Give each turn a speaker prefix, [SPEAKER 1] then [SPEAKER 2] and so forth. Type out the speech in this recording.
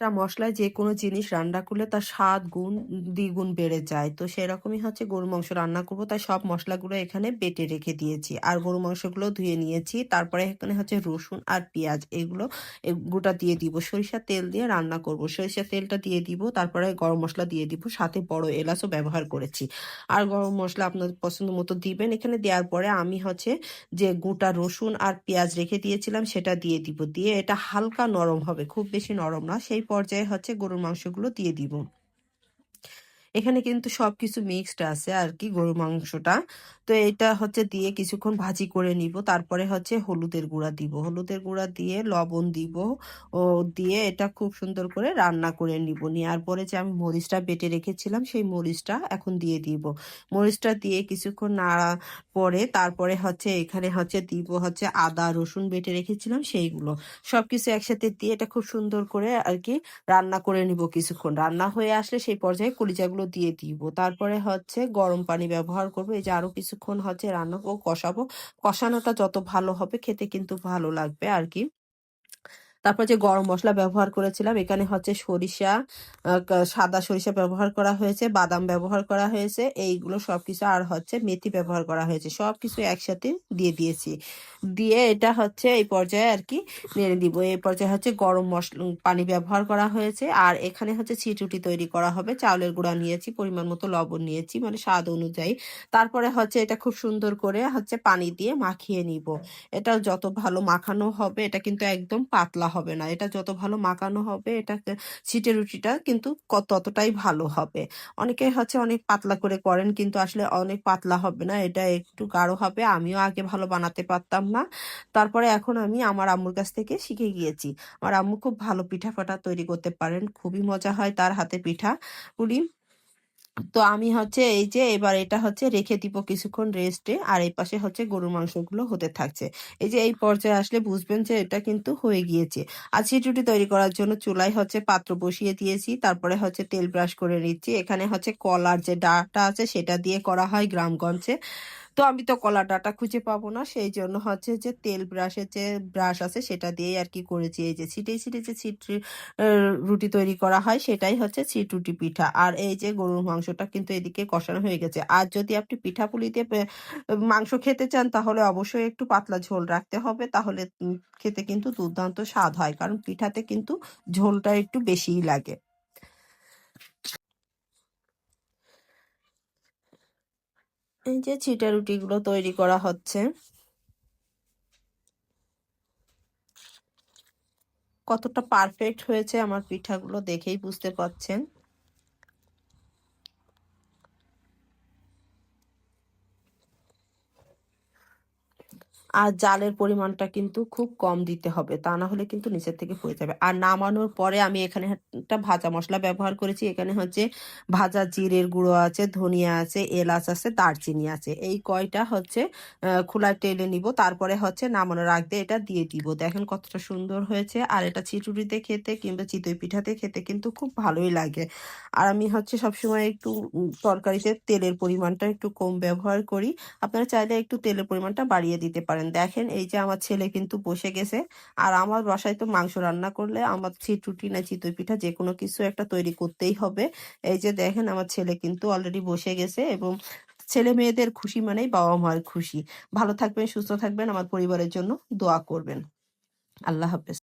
[SPEAKER 1] একটা মসলায় যে কোনো জিনিস রান্না করলে তার স্বাদ, গুণ, দ্বিগুণ বেড়ে যায়। তো সেরকমই হচ্ছে গরুর মাংস রান্না করব। তাই সব মশলাগুলো এখানে বেটে রেখে দিয়েছি। আর গরু মাংসগুলো ধুয়ে নিয়েছি। তারপরে এখানে হচ্ছে রসুন আর পেঁয়াজ, এগুলো গোটা দিয়ে দিব। সরিষার তেল দিয়ে রান্না করব। সরিষার তেলটা দিয়ে দিব। তারপরে গরম মশলা দিয়ে দিব। সাথে বড় এলাচও ব্যবহার করেছি। আর গরম মশলা আপনার পছন্দ মতো দিবেন। এখানে দেওয়ার পরে আমি হচ্ছে যে গোটা রসুন আর পেঁয়াজ রেখে দিয়েছিলাম, সেটা দিয়ে দিব। দিয়ে এটা হালকা নরম হবে। খুব বেশি নরম না। সেই পর্যায়ে হচ্ছে গরুর মাংসগুলো দিয়ে দিব। এখানে কিন্তু সব কিছু মিক্সড আছে আর কি গরুর মাংসটা। তো এটা হচ্ছে দিয়ে কিছুক্ষণ ভাজি করে নিব। তারপরে হচ্ছে হলুদের গুঁড়া দিব। হলুদের গুঁড়া দিয়ে লবণ দিব। ও দিয়ে এটা খুব সুন্দর করে রান্না করে নিব। নেওয়ার পরে যে আমি মরিচটা বেটে রেখেছিলাম, সেই মরিচটা এখন দিয়ে দিব। মরিচটা দিয়ে কিছুক্ষণ নাড়া পরে তারপরে হচ্ছে এখানে হচ্ছে দিব হচ্ছে আদা, রসুন বেটে রেখেছিলাম, সেইগুলো। সব কিছু একসাথে দিয়ে এটা খুব সুন্দর করে আর কি রান্না করে নিব কিছুক্ষণ। রান্না হয়ে আসলে সেই পর্যায়ে কলিজাগুলো দিয়ে দিব। তারপরে হচ্ছে গরম পানি ব্যবহার করব। এই যে আরও কিছুক্ষণ হচ্ছে রান্না কষাবো। কষানোটা যত ভালো হবে খেতে কিন্তু ভালো লাগবে আর কি। তারপর যে গরম মশলা ব্যবহার করেছিলাম, এখানে হচ্ছে সরিষা সাদা সরিষা ব্যবহার করা হয়েছে, বাদাম ব্যবহার করা হয়েছে, এইগুলো সবকিছু আর হচ্ছে মেথি ব্যবহার করা হয়েছে। সবকিছু একসাথে দিয়ে দিয়েছি। দিয়ে এটা হচ্ছে এই পর্যায়ে আর কি নেড়ে দিব। এই পর্যায়ে হচ্ছে গরম মশলা পানি ব্যবহার করা হয়েছে। আর এখানে হচ্ছে ছিটুটি তৈরি করা হবে। চাউলের গুঁড়া নিয়েছি, পরিমাণ মতো লবণ নিয়েছি মানে স্বাদ অনুযায়ী। তারপরে হচ্ছে এটা খুব সুন্দর করে হচ্ছে পানি দিয়ে মাখিয়ে নিব। এটা যত ভালো মাখানো হবে, এটা কিন্তু একদম পাতলা হবে না। এটা যত ভালো মাখানো হবে এটা ছিটে রুটিটা কিন্তু ততটাই ভালো হবে। অনেকে হচ্ছে অনেক পাতলা করে করেন কিন্তু আসলে অনেক পাতলা হবে না, এটা একটু গাঢ় হবে। আমিও আগে ভালো বানাতে পারতাম না। তারপরে এখন আমি আমার আম্মুর কাছ থেকে শিখে গিয়েছি। আমার আম্মু খুব ভালো পিঠা ফাটা তৈরি করতে পারেন, খুবই মজা হয় তার হাতে পিঠা পুরি তো আমি হচ্ছে এই যে এবার এটা হচ্ছে রেখে দিব কিছুক্ষণ রেস্টে আর এই পাশে হচ্ছে গরুর মাংসগুলো হতে থাকছে। এই যে এই পর্যায়ে আসলে বুঝবেন যে এটা কিন্তু হয়ে গিয়েছে। আর চিটুটি তৈরি করার জন্য চুলায় হচ্ছে পাত্র বসিয়ে দিয়েছি, তারপরে হচ্ছে তেল ব্রাশ করে নিচ্ছি। এখানে হচ্ছে কলার যে ডাটা আছে সেটা দিয়ে করা হয় গ্রামগঞ্জে। তো আমি তো কলা ডাটা খুঁজে পাবো না সেই জন্য হচ্ছে যে তেল ব্রাশের যে ব্রাশ আছে সেটা দিয়ে আর কি করেছি। এই যে ছিটে ছিটে যে ছিট রুটি তৈরি করা হয় সেটাই হচ্ছে ছিট রুটি পিঠা। আর এই যে গরুর মাংসটা কিন্তু এদিকে কষানো হয়ে গেছে। আর যদি আপনি পিঠা পুলিতে মাংস খেতে চান তাহলে অবশ্যই একটু পাতলা ঝোল রাখতে হবে, তাহলে খেতে কিন্তু দুর্দান্ত স্বাদ হয়। কারণ পিঠাতে কিন্তু ঝোলটা একটু বেশিই লাগে। এই যে ছিটা রুটিগুলো তৈরি করা হচ্ছে। কতটা পারফেক্ট হয়েছে আমার পিঠাগুলো দেখেই বুঝতে পারছেন। আর জালের পরিমাণটা কিন্তু খুব কম দিতে হবে। তা না হলে কিন্তু নিচের থেকে পড়ে যাবে। আর নামানোর পরে আমি এখানে একটা ভাজা মশলা ব্যবহার করেছি। এখানে হচ্ছে ভাজা জিরের গুঁড়ো আছে, ধনিয়া আছে, এলাচ আছে, দারচিনি আছে। এই কয়টা হচ্ছে খোলায় টেলে নিব। তারপরে হচ্ছে নামানোর আগ দিয়ে এটা দিয়ে দিব। দেখেন কতটা সুন্দর হয়েছে। আর এটা চিটুরিতে খেতে কিংবা চিতই পিঠাতে খেতে কিন্তু খুব ভালোই লাগে। আর আমি হচ্ছে সবসময় একটু তরকারিতে তেলের পরিমাণটা একটু কম ব্যবহার করি। আপনারা চাইলে একটু তেলের পরিমাণটা বাড়িয়ে দিতে পারেন। পারেন দেখেন, এই যে আমার ছেলে কিন্তু বসে গেছে। আর আমার বাসায় তো মাংস রান্না করলে আমার চিটুটি না চিতই পিঠা যে কোনো কিছু একটা তৈরি করতেই হবে। এই যে দেখেন, আমার ছেলে কিন্তু অলরেডি বসে গেছে এবং ছেলে মেয়েদের খুশি মানেই বাবা মার খুশি। ভালো থাকবেন, সুস্থ থাকবেন। আমার পরিবারের জন্য দোয়া করবেন। আল্লাহ হাফেজ।